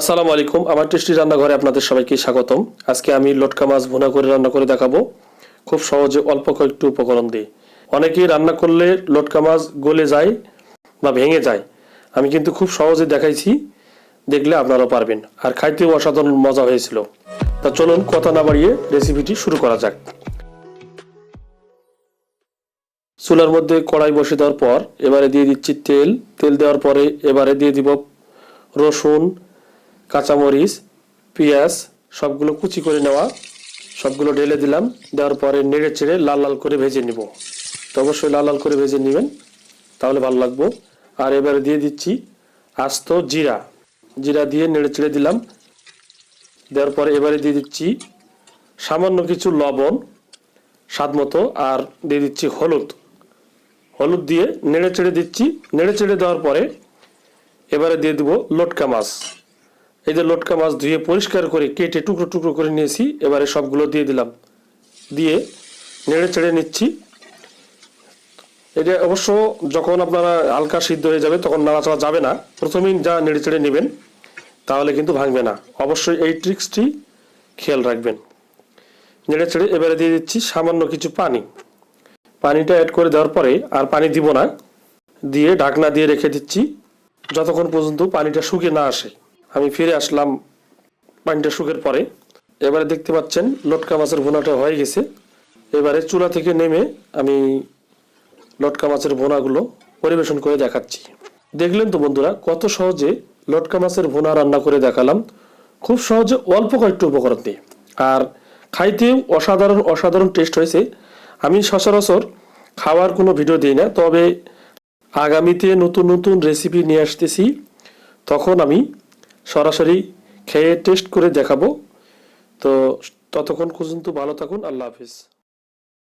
আসসালামু আলাইকুম, আমার টেস্টি রান্নাঘরে আপনাদের সবাইকে স্বাগতম। আজকে আমি লটকা মাছ ভুনা করে রান্না করে দেখাবো। খুব সহজে অল্প কয়েকটি উপকরণ দিয়ে। অনেকেই রান্না করলে লটকা মাছ গলে যায় বা ভেঙে যায়। আমি কিন্তু খুব সহজে দেখাইছি, দেখলে আপনারাও পারবেন। আর খাইতেও অসাধারণ মজা হয়েছিল। তা চলুন কথা না বাড়িয়ে রেসিপিটি শুরু করা যাক। চুলার মধ্যে কড়াই বসে দেওয়ার পর এবারে দিয়ে দিচ্ছি তেল। তেল দেওয়ার পরে এবারে দিয়ে দিব রসুন কাঁচামরিচ, পেঁয়াজ, সবগুলো কুচি করে নেওয়া, সবগুলো ঢেলে দিলাম, দেওয়ার পরে নেড়ে চেড়ে লাল লাল করে ভেজে নিব। তো অবশ্যই লাল লাল করে ভেজে নেবেন, তাহলে ভালো লাগবো। আর এবারে দিয়ে দিচ্ছি আস্ত জিরা। জিরা দিয়ে নেড়ে চেড়ে দিলাম। দেওয়ার পরে এবারে দিয়ে দিচ্ছি সামান্য কিছু লবণ, স্বাদ মতো, আর দিয়ে দিচ্ছি হলুদ। হলুদ দিয়ে নেড়ে চেড়ে দিচ্ছি। নেড়ে চেড়ে দেওয়ার পরে এবারে দিয়ে দেবো লটকা মাছ। এই যে লটকা মাছ ধুয়ে পরিষ্কার করে কেটে টুকরো টুকরো করে নিয়েছি, এবারে সবগুলো দিয়ে দিলাম। দিয়ে নেড়ে চেড়ে নিচ্ছি। এটা অবশ্য যখন আপনারা হালকা সিদ্ধ হয়ে যাবে, তখন নাড়াচাড়া যাবে না। প্রথমেই যা নেড়ে চেড়ে নেবেন, তাহলে কিন্তু ভাঙবে না। অবশ্যই এই ট্রিক্সটি খেয়াল রাখবেন। নেড়ে চেড়ে এবারে দিয়ে দিচ্ছি সামান্য কিছু পানি। পানিটা অ্যাড করে দেওয়ার পরে আর পানি দিব না। দিয়ে ঢাকনা দিয়ে রেখে দিচ্ছি। যতক্ষণ পর্যন্ত পানিটা শুকিয়ে না আসে। আমি ফিরে আসলাম পানিটা শুকের পরে। এবারে দেখতে পাচ্ছেন লটকা মাছের ভুনাটা হয়ে গেছে। এবারে চুলা থেকে নেমে আমি লটকা মাছের ভোনাগুলো পরিবেশন করে দেখাচ্ছি। দেখলেন তো বন্ধুরা, কত সহজে লটকা মাছের ভুনা রান্না করে দেখালাম। খুব সহজে অল্প কয়েকটি উপকরণ। দিয়ে আর খাইতেও অসাধারণ অসাধারণ টেস্ট হয়েছে। আমি সচরাচর খাওয়ার কোনো ভিডিও দিই না, তবে আগামীতে নতুন নতুন রেসিপি নিয়ে আসতেছি। তখন আমি সরাসরি খেয়ে টেস্ট করে দেখাবো। তো ততক্ষণ পর্যন্ত ভালো থাকুন আল্লাহ হাফিজ।